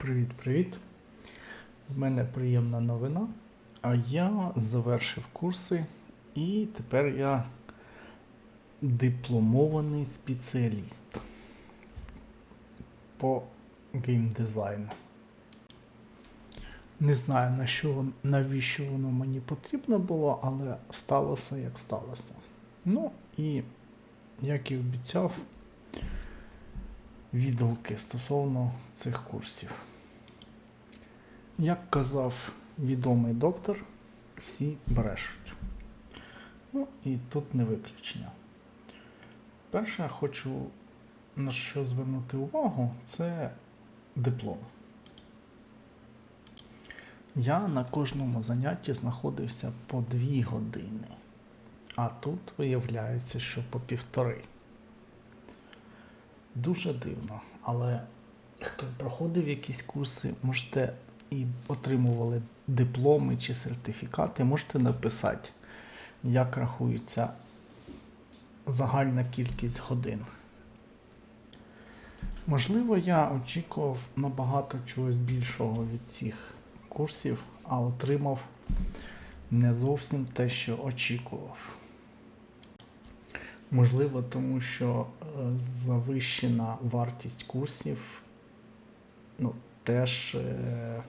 Привіт-привіт! В мене приємна новина. А я завершив курси і тепер я дипломований спеціаліст по геймдизайну. Не знаю, на що, навіщо воно мені потрібно було, але сталося як сталося. Ну і як і обіцяв, відгуки стосовно цих курсів. Як казав відомий доктор, всі брешуть. Ну і тут не виключення. Перше, я хочу на що звернути увагу, це диплом. Я на кожному занятті знаходився по дві години, а тут виявляється, що по півтори. Дуже дивно, але хто проходив якісь курси, можете і отримували дипломи чи сертифікати, можете написати, як рахується загальна кількість годин. Можливо, я очікував набагато чогось більшого від цих курсів, а отримав не зовсім те, що очікував. Можливо, тому що е, завищена вартість курсів ну, теж е,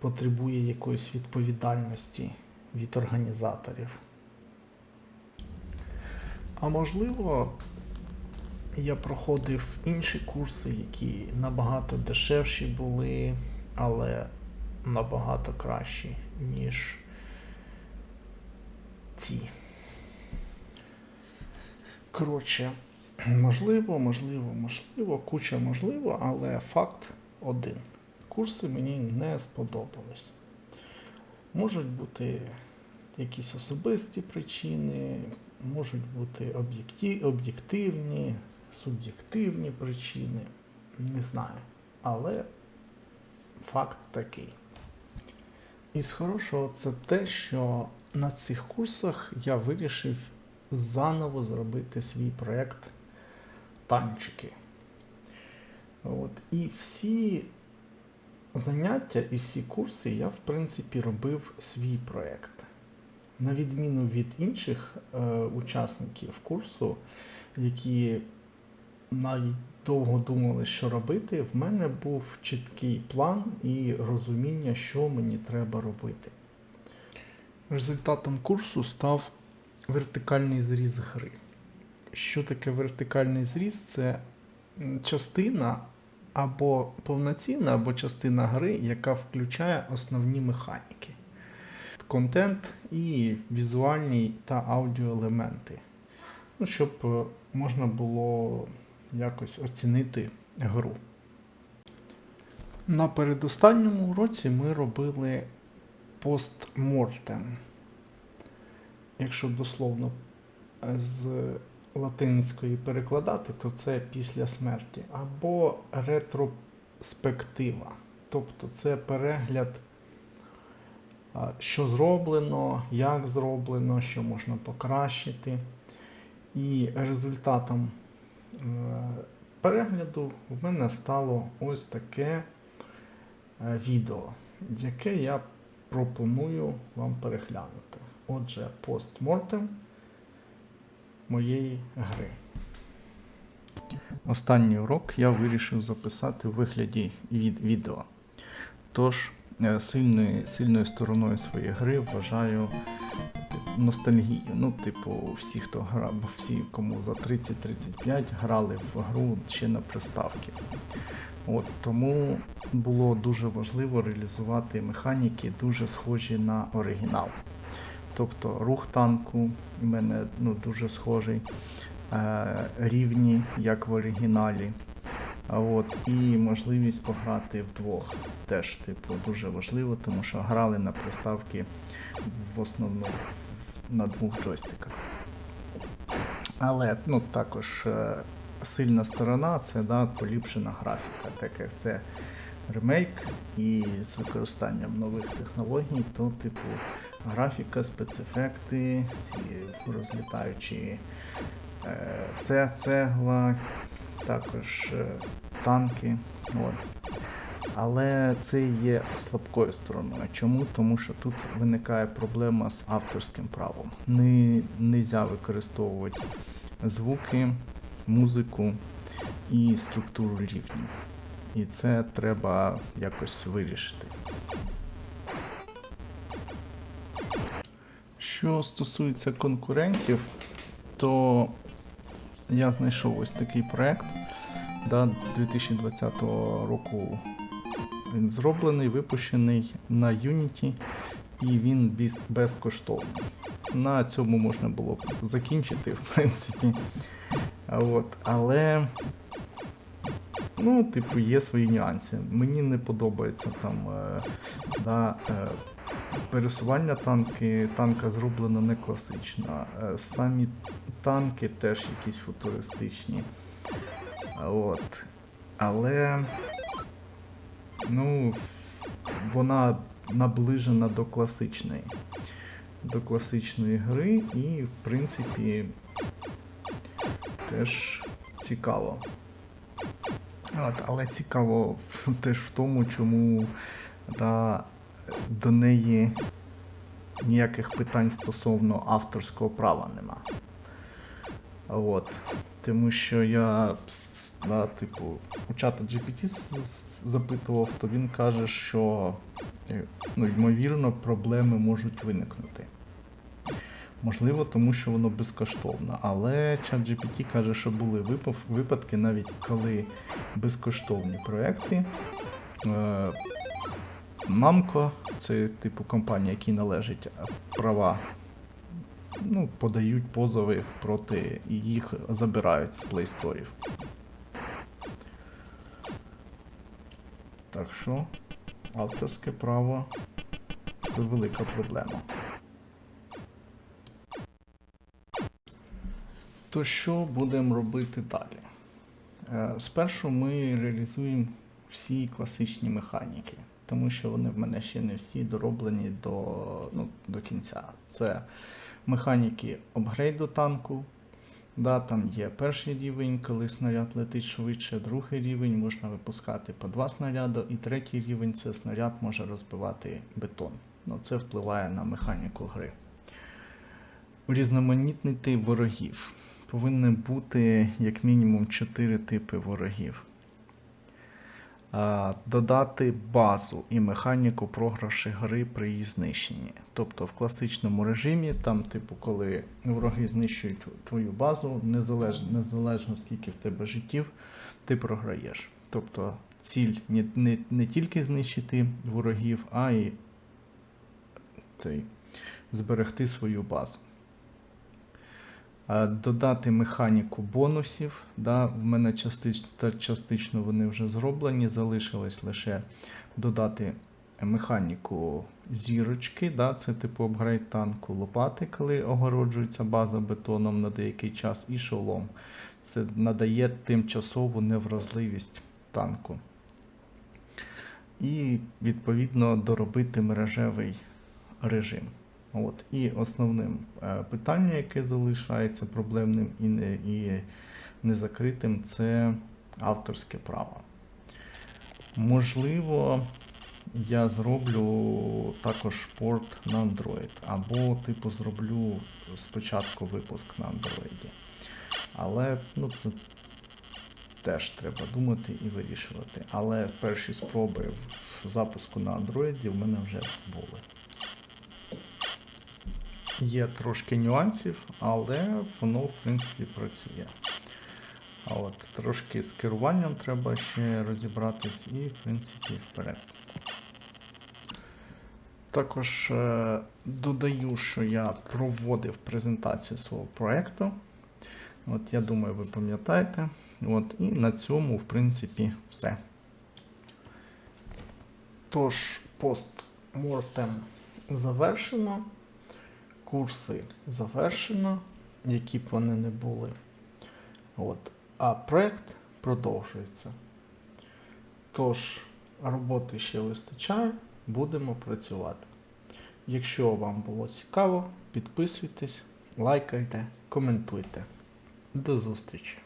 потребує якоїсь відповідальності від організаторів. А можливо, я проходив інші курси, які набагато дешевші були, але набагато кращі, ніж ці. Коротше, можливо, можливо, можливо, куча можливо, але факт один. Курси мені не сподобались. Можуть бути якісь особисті причини, можуть бути об'єктивні, суб'єктивні причини. Не знаю. Але факт такий. Із хорошого це те, що на цих курсах я вирішив заново зробити свій проєкт танчики. От. І всі заняття і всі курси я, в принципі, робив свій проєкт. На відміну від інших е, учасників курсу, які навіть довго думали, що робити, в мене був чіткий план і розуміння, що мені треба робити. Результатом курсу став вертикальний зріз гри. Що таке вертикальний зріз? Це частина або повноцінна, або частина гри, яка включає основні механіки, контент і візуальні та аудіоелементи. Ну, щоб е, можна було якось оцінити гру. На передостанньому уроці ми робили постмортем. Якщо дословно е, з латинської перекладати, то це після смерті. Або ретроспектива. Тобто це перегляд, що зроблено, як зроблено, що можна покращити. І результатом е, перегляду в мене стало ось таке е, відео, яке я пропоную вам переглянути. Отже, постмортем моєї гри. Останній урок я вирішив записати у вигляді від відео. Тож, е, сильною, сильною стороною своєї гри вважаю ностальгію. Ну, типу, всі, хто грав, всі, кому за 30-35 грали в гру ще на приставки. От, тому було дуже важливо реалізувати механіки, дуже схожі на оригінал. Тобто рух танку в мене ну, дуже схожий, е, рівні, як в оригіналі. От, і можливість пограти вдвох теж типу, дуже важливо, тому що грали на приставки в основному на двох джойстиках. Але ну, також е, сильна сторона це да, поліпшена графіка, так як це ремейк і з використанням нових технологій, то типу графіка, спецефекти, ці розлітаючі е, це цегла, також е, танки. От. Але це є слабкою стороною. Чому? Тому що тут виникає проблема з авторським правом. Не можна використовувати звуки, музику і структуру рівнів. І це треба якось вирішити. Що стосується конкурентів, то я знайшов ось такий проект. Да, 2020 року він зроблений, випущений на Unity, і він безкоштовний. На цьому можна було б закінчити, в принципі. От, але, ну, типу, є свої нюанси. Мені не подобається там е, да, е, пересування танки, танка зроблено не класично. Е, Самі танки теж якісь футуристичні. От. Але ну, вона наближена до класичної. До класичної гри і, в принципі, теж цікаво. Але цікаво теж в тому, чому да, до неї ніяких питань стосовно авторського права нема. От. Тому що я да, типу, у чата GPT запитував, то він каже, що е, ну, ймовірно проблеми можуть виникнути. Можливо, тому що воно безкоштовно. Але чат GPT каже, що були випадки, навіть коли безкоштовні проекти. Е, Мамко, це типу компанія, якій належать е, права ну, подають позови проти і їх забирають з Play Store. Так що авторське право це велика проблема. То що будемо робити далі? Е, Спершу ми реалізуємо всі класичні механіки, тому що вони в мене ще не всі дороблені до, ну, до кінця. Це механіки апгрейду танку. Да, там є перший рівень, коли снаряд летить швидше, другий рівень можна випускати по два снаряди, і третій рівень це снаряд може розбивати бетон. Ну, це впливає на механіку гри. Урізноманітнити ворогів. Повинні бути як мінімум 4 типи ворогів. Додати базу і механіку програші гри при її знищенні. Тобто в класичному режимі, там, типу, коли вороги знищують твою базу, незалежно, незалежно скільки в тебе життів, ти програєш. Тобто ціль не, не, не тільки знищити ворогів, а й цей, зберегти свою базу. Додати механіку бонусів. Да, в мене частично, частично вони вже зроблені, залишилось лише додати механіку зірочки, да, це типу апгрейд танку, лопати, коли огороджується база бетоном на деякий час, і шолом. Це надає тимчасову невразливість танку. І відповідно доробити мережевий режим. От. І основним е, питанням, яке залишається проблемним і, не, і незакритим, це авторське право. Можливо, я зроблю також порт на Android, або, типу, зроблю спочатку випуск на Android. Але ну, це теж треба думати і вирішувати. Але перші спроби в запуску на Android в мене вже були. Є трошки нюансів, але воно, в принципі, працює. От трошки з керуванням треба ще розібратись і, в принципі, вперед. Також е, додаю, що я проводив презентацію свого проєкту. От, я думаю, ви пам'ятаєте. От, і на цьому, в принципі, все. Тож, постмортем завершено. Курси завершено, які б вони не були. От. А проєкт продовжується. Тож, роботи ще вистачає, будемо працювати. Якщо вам було цікаво, підписуйтесь, лайкайте, коментуйте. До зустрічі!